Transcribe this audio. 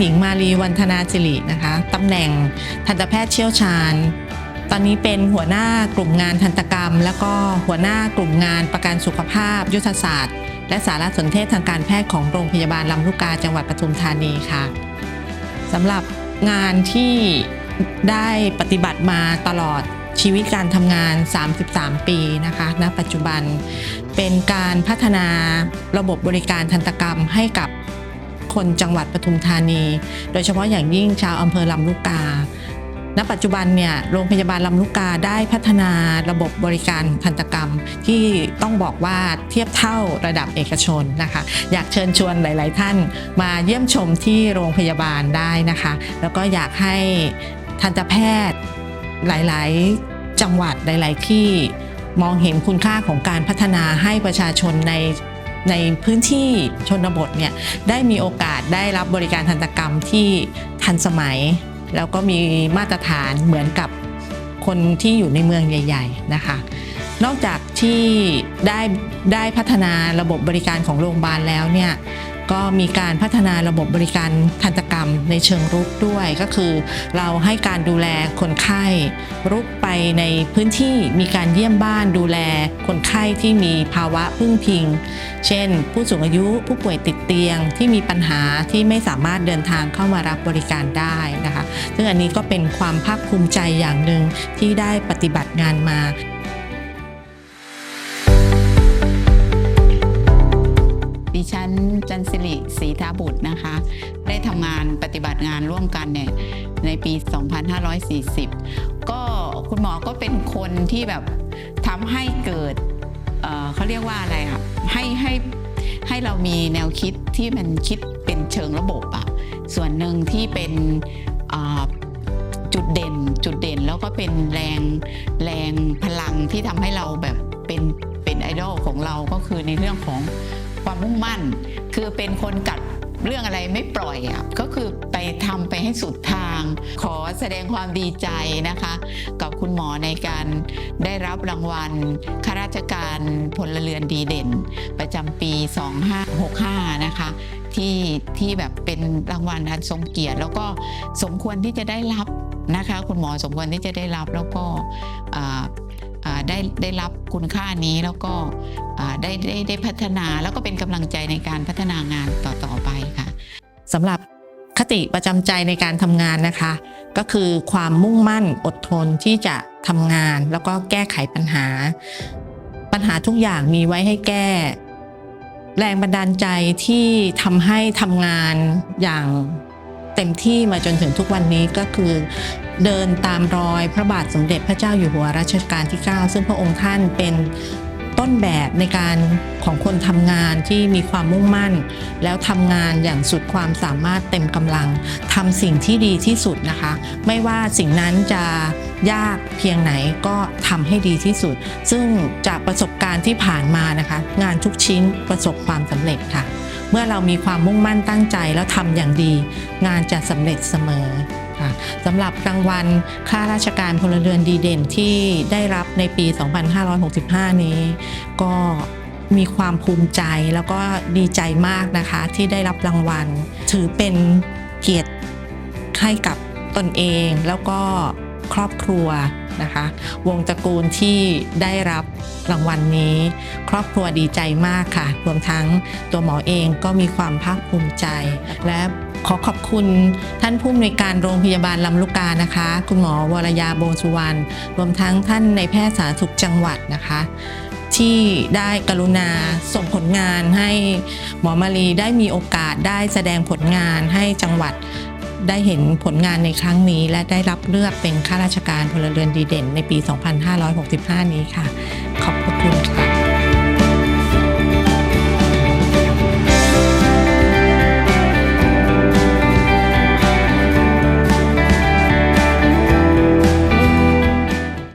หญิงมารีวันธนาสิรินะคะตำแหน่งทันตแพทย์เชี่ยวชาญ ตอนนี้เป็นหัวหน้ากลุ่มงานทันตกรรม แล้วก็หัวหน้ากลุ่มงานประกันสุขภาพ ยุทธศาสตร์ และสารสนเทศทางการแพทย์ของโรงพยาบาลลำลูกกาจังหวัดปทุมธานีค่ะสำหรับงานที่ได้ปฏิบัติมาตลอดชีวิตการทำงาน 33 ปีนะคะ ณ ปัจจุบัน เป็นการพัฒนาระบบบริการทันตกรรมให้กับ คนจังหวัดปทุมธานี โดยเฉพาะอย่างยิ่งชาวอำเภอลำลูกกา ณ ปัจจุบันเนี่ยโรงพยาบาลลำลูกกาได้พัฒนาระบบบริการทันตกรรม ที่ต้องบอกว่าเทียบเท่าระดับเอกชนนะคะ อยากเชิญชวนหลาย ๆ ท่านมาเยี่ยมชมที่โรงพยาบาลได้นะคะ แล้วก็อยากให้ทันตแพทย์หลาย ๆ จังหวัดหลาย ๆ ที่มองเห็นคุณค่าของการพัฒนาให้ประชาชนใน ในพื้นที่ชนบทเนี่ยได้มีโอกาสได้รับบริการทันตกรรมที่ทันสมัย แล้วก็มีมาตรฐานเหมือนกับคนที่อยู่ในเมืองใหญ่ ๆ นะคะ นอกจากที่ได้ได้พัฒนาระบบบริการของโรงพยาบาลแล้วเนี่ยก็มีการพัฒนาระบบบริการทันต รมในเชิงรุกด้วย ก็คือเราให้การดูแลคนไข้รุกไปในพื้นที่มีการเยี่ยมบ้านดูแลคนไข้ที่มีภาวะพึ่งพิง เช่น ผู้สูงอายุผู้ป่วยติดเตียงที่มีปัญหาที่ไม่สามารถเดินทางเข้ามารับบริการได้นะคะ ซึ่งอันนี้ก็เป็นความภาคภูมิใจอย่างหนึ่งที่ได้ปฏิบัติงานมาดิฉันจันสิริศรีทาบุตรนะคะ ทำงานปฏิบัติงานร่วมกันเนี่ยในปี 2540 ก็คุณหมอก็เป็นคนที่แบบทำให้เกิดเเขาเรียกว่าอะไรอะให้ให้ให้เรามีแนวคิดที่มันคิดเป็นเชิงระบบอะส่วนหนึ่งที่เป็นจุดเด่นจุดเด่นแล้วก็เป็นแรงแรงพลังที่ทำให้เราแบบเป็นเป็นไอดอลของเราก็คือในเรื่องของความมุ่งมั่น คือเป็นคนกัด เรื่องอะไรไม่ปล่อยอะก็คือไปทำไปให้สุดทาง ขอแสดงความดีใจนะคะ กับคุณหมอในการได้รับรางวัลข้าราชการพลเรือนดีเด่น ประจำปี 2565 นะคะที่ที่แบบเป็นรางวัลอันทรงเกียรติ แล้วก็สมควรที่จะได้รับนะคะ คุณหมอสมควรที่จะได้รับแล้วก็ได้ได้รับคุณค่านี้แล้วก็ได้ได้ได้พัฒนาแล้วก็เป็นกำลังใจในการพัฒนางานต่อๆ สำหรับคติประจำใจในการทำงานนะคะ ก็คือความมุ่งมั่นอดทนที่จะทำงาน แล้วก็แก้ไขปัญหา ปัญหาทุกอย่างมีไว้ให้แก้ แรงบันดาลใจที่ทำให้ทำงานอย่างเต็มที่มาจนถึงทุกวันนี้ก็คือ เดินตามรอยพระบาทสมเด็จพระเจ้าอยู่หัวรัชกาลที่ 9 ซึ่งพระองค์ท่านเป็น ต้นแบบในการของคนทำงานที่มีความมุ่งมั่น แล้วทำงานอย่างสุดความสามารถเต็มกำลังทำสิ่งที่ดีที่สุดนะคะ ไม่ว่าสิ่งนั้นจะยากเพียงไหนก็ทำให้ดีที่สุด ซึ่งจากประสบการณ์ที่ผ่านมานะคะ งานทุกชิ้นประสบความสำเร็จค่ะ เมื่อเรามีความมุ่งมั่นตั้งใจแล้วทำอย่างดี งานจะสำเร็จเสมอ ค่ะสำหรับรางวัลข้าราชการพลเรือนดีเด่นที่ได้รับในปี 2565 นี้ ก็มีความภูมิใจแล้วก็ดีใจมากนะคะที่ได้รับรางวัล ถือเป็นเกียรติให้กับตนเองแล้วก็ครอบครัวนะคะ วงตระกูลที่ได้รับรางวัลนี้ ครอบครัวดีใจมากค่ะ รวมทั้งตัวหมอเองก็มีความภาคภูมิใจ และ ขอขอบคุณท่านผู้อำนวยการโรงพยาบาลลำลูกกานะคะ คุณหมอวรยาโบสุวรรณรวมทั้งท่านในแพทย์สาธารณสุขจังหวัดนะคะ ที่ได้กรุณาส่งผลงานให้หมอมารีได้มีโอกาสได้แสดงผลงานให้จังหวัดได้เห็นผลงานในครั้งนี้และได้รับเลือกเป็นข้าราชการพลเรือนดีเด่นในปี 2565 นี้ค่ะ ขอบพระคุณค่ะ